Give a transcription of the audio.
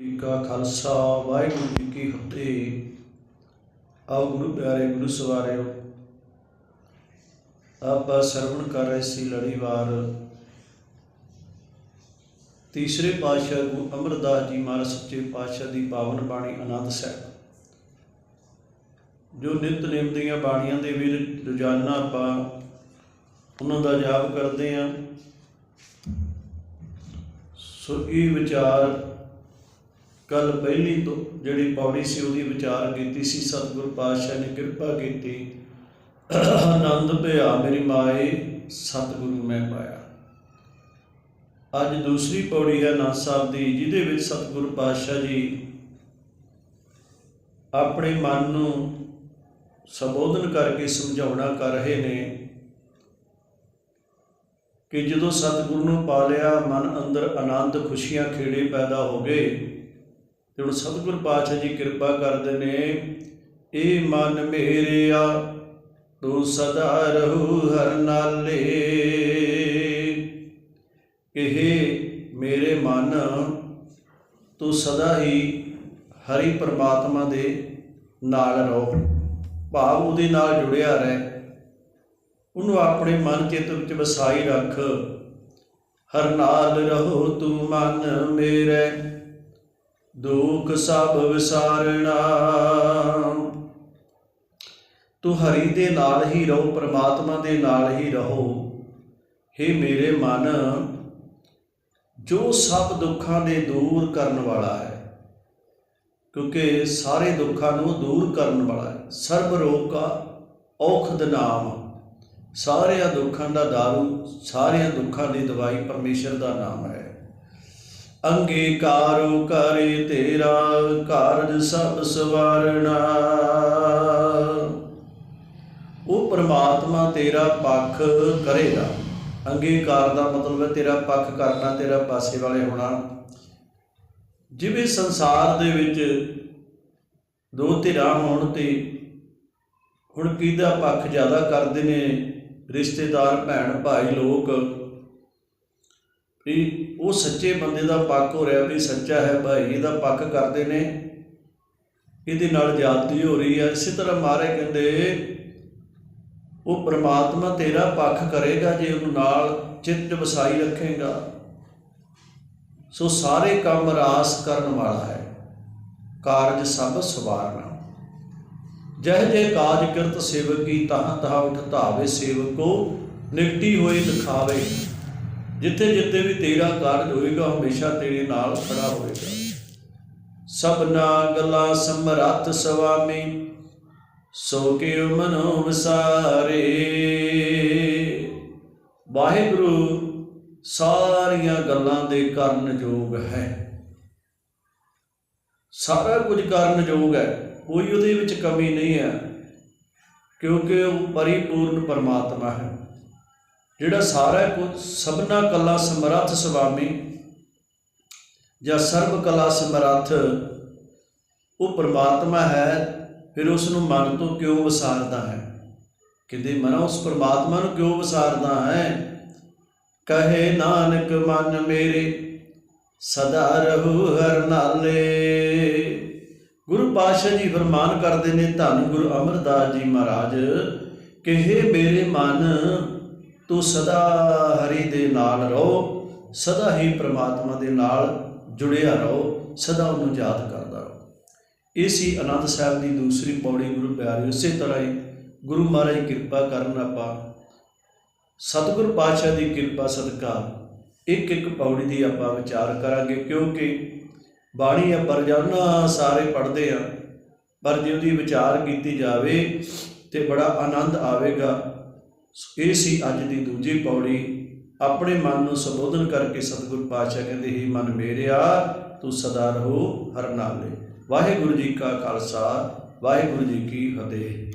ਜੀ ਕਾ ਖਾਲਸਾ, ਵਾਹਿਗੁਰੂ ਜੀ ਕੀ ਫਤਿਹ। ਆਓ ਗੁਰੂ ਪਿਆਰੇ, ਗੁਰੂ ਸਵਾਰਿਓ। ਆਪਾਂ ਸਰਵਣ ਕਰ ਰਹੇ ਸੀ ਲੜੀਵਾਰ। ਤੀਸਰੇ ਪਾਤਸ਼ਾਹ ਗੁਰੂ ਅਮਰਦਾਸ ਜੀ ਮਹਾਰਾਜ ਸੱਚੇ ਪਾਤਸ਼ਾਹ ਦੀ ਪਾਵਨ ਬਾਣੀ ਆਨੰਦ ਸਾਹਿਬ। ਜੋ ਨਿਤ ਨੇਮ ਦੀਆਂ ਬਾਣੀਆਂ ਦੇ ਵਿੱਚ ਰੋਜ਼ਾਨਾ ਆਪਾਂ ਉਹਨਾਂ ਦਾ ਜਾਪ ਕਰਦੇ ਆਂ। ਸੋ ਇਹ ਵਿਚਾਰ ਕੱਲ ਪਹਿਲੀ ਤੋਂ ਜਿਹੜੀ ਪੌੜੀ ਸੀ ਉਹਦੀ ਵਿਚਾਰ ਕੀਤੀ ਸੀ, ਸਤਿਗੁਰ ਪਾਤਸ਼ਾਹ ਨੇ ਕਿਰਪਾ ਕੀਤੀ। ਆਨੰਦ ਭਿਆ ਮੇਰੀ ਮਾਏ, ਸਤਿਗੁਰੂ ਮੈਂ ਪਾਇਆ। ਅੱਜ ਦੂਸਰੀ ਪੌੜੀ ਹੈ ਨਾਥ ਸਾਹਿਬ ਦੀ, ਜਿਹਦੇ ਵਿੱਚ ਸਤਿਗੁਰ ਪਾਤਸ਼ਾਹ ਜੀ ਆਪਣੇ ਮਨ ਨੂੰ ਸੰਬੋਧਨ ਕਰਕੇ ਸਮਝਾਉਣਾ ਕਰ ਰਹੇ ਨੇ ਕਿ ਜਦੋਂ ਸਤਿਗੁਰੂ ਨੂੰ ਪਾ ਲਿਆ ਮਨ ਅੰਦਰ ਆਨੰਦ ਖੁਸ਼ੀਆਂ, ਖੇੜੇ ਪੈਦਾ ਹੋ ਗਏ। ਤੇ ਹੁਣ ਸਤਿਗੁਰ ਪਾਤਸ਼ਾਹ ਜੀ ਕਿਰਪਾ ਕਰਦੇ ਨੇ, ਇਹ ਮਨ ਮੇਰਿਆ ਤੂੰ ਸਦਾ ਰਹੂ ਹਰ ਨਾਲੇ। ਇਹ ਮੇਰੇ ਮਨ, ਤੂੰ ਸਦਾ ਹੀ ਹਰੀ ਪਰਮਾਤਮਾ ਦੇ ਨਾਲ ਰਹੋ। ਭਾਵ ਉਹਦੇ ਨਾਲ ਜੁੜਿਆ ਰਹਿ। ਉਹਨੂੰ ਆਪਣੇ ਮਨ ਚਿੱਤ ਵਿੱਚ ਵਸਾਈ ਰੱਖ। ਹਰ ਨਾਲ ਰਹੋ ਤੂੰ ਮਨ ਮੇਰੇ। ਦੁੱਖ ਸਭ ਵਿਸਾਰਣਾ। ਤੂੰ ਹਰੀ ਦੇ ਨਾਲ ਹੀ ਰਹੋ, ਪ੍ਰਮਾਤਮਾ ਦੇ ਨਾਲ ਹੀ ਰਹੋ। हे ਮੇਰੇ ਮਨ, ਜੋ ਸਭ ਦੁੱਖਾਂ ਦੇ ਦੂਰ ਕਰਨ ਵਾਲਾ ਹੈ, ਕਿਉਂਕਿ ਸਾਰੇ ਦੁੱਖਾਂ ਨੂੰ ਦੂਰ ਕਰਨ ਵਾਲਾ ਹੈ। ਸਰਬ ਰੋਗ ਕਾ ਔਖਦ ਨਾਮ। ਸਾਰਿਆਂ ਦੁੱਖਾਂ ਦਾ ਦਾਰੂ, ਸਾਰਿਆਂ ਦੁੱਖਾਂ ਦੀ ਦਵਾਈ ਪਰਮੇਸ਼ਰ ਦਾ ਨਾਮ ਹੈ। ਅੰਗੀਕਾਰੋ ਕਰੇ ਤੇਰਾ ਕਾਰਜ ਸਭ ਸਵਾਰਣਾ। ਉਹ ਪ੍ਰਮਾਤਮਾ ਤੇਰਾ ਪੱਖ ਕਰੇਗਾ। ਅੰਗੀਕਾਰ ਦਾ ਮਤਲਬ ਹੈ ਤੇਰਾ ਪੱਖ ਕਰਨਾ, ਤੇਰਾ ਪਾਸੇ ਵਾਲੇ ਹੋਣਾ। ਜਿਵੇਂ ਸੰਸਾਰ ਦੇ ਵਿੱਚ ਦੋ ਧਿਰਾਂ ਹੋਣ ਤੇ ਹੁਣ ਕਿਹਦਾ ਪੱਖ ਜ਼ਿਆਦਾ ਕਰਦੇ ਨੇ? ਰਿਸ਼ਤੇਦਾਰ, ਭੈਣ, ਭਾਈ, ਲੋਕ। ਵੀ ਉਹ ਸੱਚੇ ਬੰਦੇ ਦਾ ਪੱਖ ਹੋ ਰਿਹਾ ਵੀ ਸੱਚਾ ਹੈ, ਭਾਈ, ਇਹਦਾ ਪੱਖ ਕਰਦੇ ਨੇ। ਇਹਦੇ ਨਾਲ ਜਾਤੀ ਹੋ ਰਹੀ ਹੈ ਇਸੇ ਤਰ੍ਹਾਂ ਮਾਰੇ ਕਹਿੰਦੇ, ਉਹ ਪ੍ਰਮਾਤਮਾ ਤੇਰਾ ਪੱਖ ਕਰੇਗਾ, ਜੇ ਉਹਨੂੰ ਨਾਲ ਚਿੱਤ ਵਸਾਈ ਰੱਖੇਗਾ। ਸੋ ਸਾਰੇ ਕੰਮ ਰਾਸ ਕਰਨ ਵਾਲਾ ਹੈ। ਕਾਰਜ ਸਭ ਸਵਾਰਨਾ। ਜਹ ਜੇ ਕਾਜ ਕਰਤ ਸੇਵਕੀ, ਤਹਾਂ ਤਹਾਂ ਉਠ ਧਾਵੇ ਸੇਵਕੋ ਨਿਕਟੀ ਹੋਏ ਦਿਖਾਵੇ। ਜਿੱਥੇ ਜਿੱਥੇ ਵੀ ਤੇਰਾ ਕਾਰਜ ਹੋਏਗਾ, ਹਮੇਸ਼ਾ ਤੇਰੇ ਨਾਲ ਖੜਾ ਹੋਏਗਾ। ਸਭਨਾ ਗੱਲਾਂ ਸਮਰੱਥ ਸੁਆਮੀ ਸੋ ਕਿਉ ਮਨੋ ਵਿਸਾਰੇ। ਵਾਹਿਗੁਰੂ, ਸਾਰੀਆਂ ਗੱਲਾਂ ਦੇ ਕਰਨ ਯੋਗ ਹੈ। ਸਾਰਾ ਕੁਝ ਕਰਨ ਯੋਗ ਹੈ, ਕੋਈ ਉਹਦੇ ਵਿੱਚ ਕਮੀ ਨਹੀਂ ਹੈ, ਕਿਉਂਕਿ ਉਹ ਪਰਿਪੂਰਨ ਪਰਮਾਤਮਾ ਹੈ। ਜਿਹੜਾ ਸਾਰਾ ਕੁਝ ਸਭਨਾ ਕਲਾ ਸਮਰੱਥ ਸੁਆਮੀ ਜਾਂ ਸਰਬ ਕਲਾ ਸਮਰੱਥ ਉਹ ਪਰਮਾਤਮਾ ਹੈ, ਫਿਰ ਉਸ ਨੂੰ ਮਨ ਤੋਂ ਕਿਉਂ ਵਿਸਾਰਦਾ ਹੈ? ਕਹਿੰਦੇ ਮਨ, ਉਸ ਪਰਮਾਤਮਾ ਨੂੰ ਕਿਉਂ ਵਿਸਾਰਦਾ ਹੈ? ਕਹੇ ਨਾਨਕ, ਮਨ ਮੇਰੇ ਸਦਾ ਰਹੂ ਹਰ ਨਾਲੇ। ਗੁਰੂ ਪਾਤਸ਼ਾਹ ਜੀ ਫਰਮਾਨ ਕਰਦੇ ਨੇ, ਧੰਨ ਗੁਰੂ ਅਮਰਦਾਸ ਜੀ ਮਹਾਰਾਜ, ਕਹੇ ਮੇਰੇ ਮਨ ਤੂੰ ਸਦਾ ਹਰੀ ਦੇ ਨਾਲ ਰਹੋ, ਸਦਾ ਹੀ ਪ੍ਰਮਾਤਮਾ ਦੇ ਨਾਲ ਜੁੜਿਆ ਰਹੋ, ਸਦਾ ਉਹਨੂੰ ਯਾਦ ਕਰਦਾ ਰਹੋ। ਇਹ ਸੀ ਆਨੰਦ ਸਾਹਿਬ ਦੀ ਦੂਸਰੀ ਪੌੜੀ ਗੁਰੂ ਪਿਆਰੇ ਉਸੇ ਤਰ੍ਹਾਂ ਹੀ ਗੁਰੂ ਮਹਾਰਾਜ ਕਿਰਪਾ ਕਰਨ ਆਪਾਂ ਸਤਿਗੁਰ ਪਾਤਸ਼ਾਹ ਦੀ ਕਿਰਪਾ ਸਦਕਾ ਇੱਕ ਇੱਕ ਪੌੜੀ ਦੀ ਆਪਾਂ ਵਿਚਾਰ ਕਰਾਂਗੇ, ਕਿਉਂਕਿ ਬਾਣੀ ਆ ਪਰਜਾਨਾ ਸਾਰੇ ਪੜ੍ਹਦੇ ਆ, ਪਰ ਜੇ ਉਹਦੀ ਵਿਚਾਰ ਕੀਤੀ ਜਾਵੇ ਤੇ ਬੜਾ ਆਨੰਦ ਆਵੇਗਾ। ਇਹ ਸੀ ਅੱਜ ਦੀ ਦੂਜੀ ਪੌੜੀ। ਆਪਣੇ ਮਨ ਨੂੰ ਸੰਬੋਧਨ ਕਰਕੇ ਸਤਿਗੁਰ ਪਾਤਸ਼ਾਹ ਕਹਿੰਦੇ, ਹੀ ਮਨ ਮੇਰਿਆ, ਤੂੰ ਸਦਾ ਰਹੋ ਹਰ ਨਾਲੇ। ਵਾਹਿਗੁਰੂ ਜੀ ਕਾ ਖਾਲਸਾ, ਵਾਹਿਗੁਰੂ ਜੀ ਕੀ ਫਤਿਹ।